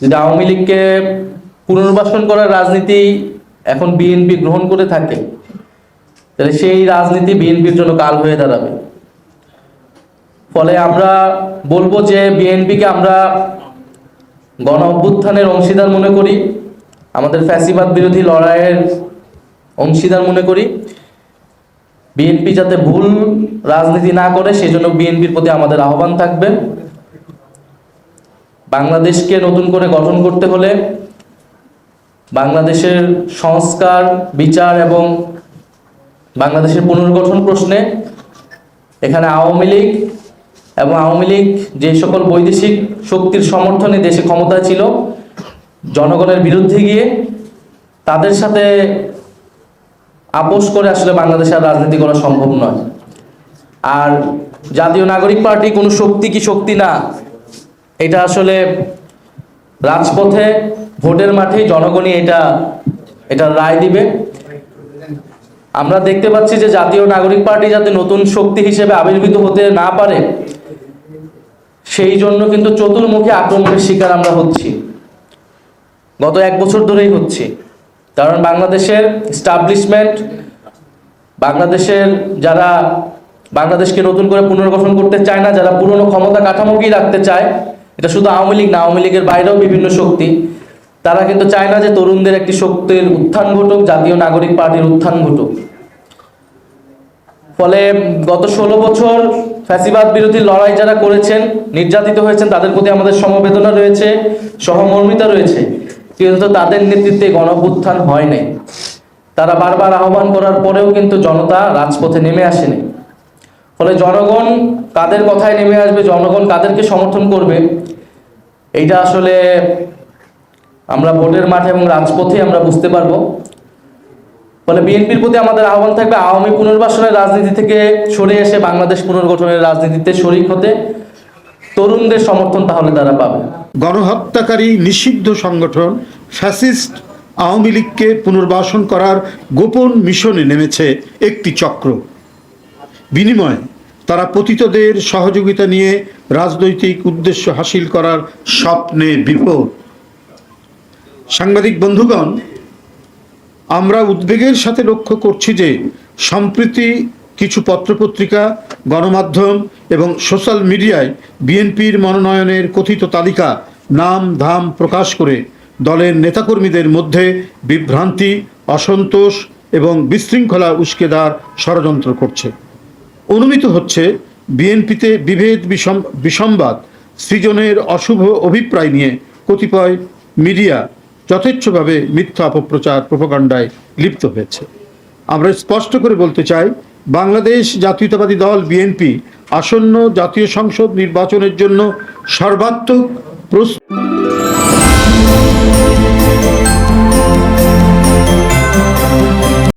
যদি আওয়ামী লীগকে পুনর্বাসন করার রাজনীতি এখন বিএনপি গ্রহণ করে থাকে, তাহলে সেই রাজনীতি বিএনপির জন্য কাল হয়ে দাঁড়াবে। ফলে আমরা বলব যে বিএনপিকে আমরা গণ অভ্যুত্থানের অংশীদার মনে করি, আমাদের ফ্যাসিবাদ বিরোধী লড়াইয়ের অংশীদার মনে করি। বিএনপি যাতে ভুল রাজনীতি না করে, সেজন্য বিএনপির প্রতি আমাদের আহ্বান থাকবে। বাংলাদেশকে নতুন করে গঠন করতে হলে বাংলাদেশের সংস্কার, বিচার এবং বাংলাদেশের পুনর্গঠন প্রশ্নে এখানে আওয়ামী লীগ এবং আওয়ামী লীগ যে সকল বৈদেশিক শক্তির সমর্থনে দেশে ক্ষমতা ছিল, জনগণের বিরুদ্ধে গিয়ে তাদের সাথে আপোষ করে আসলে বাংলাদেশের রাজনীতি করা সম্ভব নয়। আর জাতীয় নাগরিক পার্টি কোনো শক্তি কি শক্তি না এটা আসলে রাজপথে, ভোটের মাঠে জনগণই এটা এটা রায় দিবে। আমরা দেখতে পাচ্ছি যে জাতীয় নাগরিক পার্টি যাতে নতুন শক্তি হিসেবে আবির্ভূত হতে না পারে, সেই জন্য কিন্তু চতুর্মুখী আক্রমণের শিকার আমরা হচ্ছি। গত এক বছর ধরেই হচ্ছি। কারণ বাংলাদেশের স্টাবলিশমেন্ট বাংলাদেশের যারা, বাংলাদেশকে নতুন করে পুনর্গঠন করতে চায় না, যারা পুরনো ক্ষমতা কাঠামোকেই রাখতে চায় এটা শুধু আওয়ামী লীগ না, আওয়ামী লীগের বাইরেও বিভিন্ন শক্তি। তারা কিন্তু চায় না যে তরুণদের একটি শক্তির উত্থান ঘটুক, জাতীয় নাগরিক পার্টির উত্থান ঘটুক। ফলে গত ষোলো বছর ফ্যাসিবাদ বিরোধী লড়াই যারা করেছেন, নির্যাতিত হয়েছেন, তাদের প্রতি আমাদের সমবেদনা রয়েছে, সহমর্মিতা রয়েছে। কিন্তু তাদের নেতৃত্বে গণভ্যুত্থান হয় নাই। তারা বারবার আহ্বান করার পরেও কিন্তু জনতা রাজপথে নেমে আসেনি। ফলে জনগণ কাদের কথায় নেমে আসবে, জনগণ কাদেরকে সমর্থন করবে, এইটা আসলে আমরা ভোটের মাঠে এবং রাজপথে আমরা বুঝতে পারব। ফলে বিএনপির প্রতি আমাদের আহ্বান থাকবে আওয়ামী পুনর্বাসনের রাজনীতি থেকে সরে এসে বাংলাদেশ পুনর্গঠনের রাজনীতিতে শরিক হতে। তরুণদের সমর্থন তাহলে তারা পাবে। গণহত্যাকারী নিষিদ্ধ সংগঠন ফ্যাসিস্ট আওয়ামী লীগকে পুনর্বাসন করার গোপন মিশনে নেমেছে একটি চক্র। বিনিময়ে তারা পতিতদের সহযোগিতা নিয়ে রাজনৈতিক উদ্দেশ্য হাসিল করার স্বপ্নে বিভোর সাংবাদিক বন্ধুগণ, আমরা উদ্বেগের সাথে লক্ষ্য করছি যে সম্প্রতি কিছু পত্রপত্রিকা, গণমাধ্যম এবং সোশ্যাল মিডিয়ায় বিএনপির মনোনয়নের কথিত তালিকা নাম ধাম প্রকাশ করে দলের নেতাকর্মীদের মধ্যে বিভ্রান্তি, অসন্তোষ এবং বিশৃঙ্খলা উস্কে দেওয়ার ষড়যন্ত্র করছে। অনুমিত হচ্ছে বিএনপিতে বিভেদ, বিষম বিসম্বাদ সৃজনের অশুভ অভিপ্রায় নিয়ে কতিপয় মিডিয়া যথেচ্ছভাবে মিথ্যা অপপ্রচার প্রোপাগান্ডায় লিপ্ত হয়েছে। আমরা স্পষ্ট করে বলতে চাই, বাংলাদেশ জাতীয়তাবাদী দল বিএনপি আসন্ন জাতীয় সংসদ নির্বাচনের জন্য সর্বাত্মক প্রস্তুত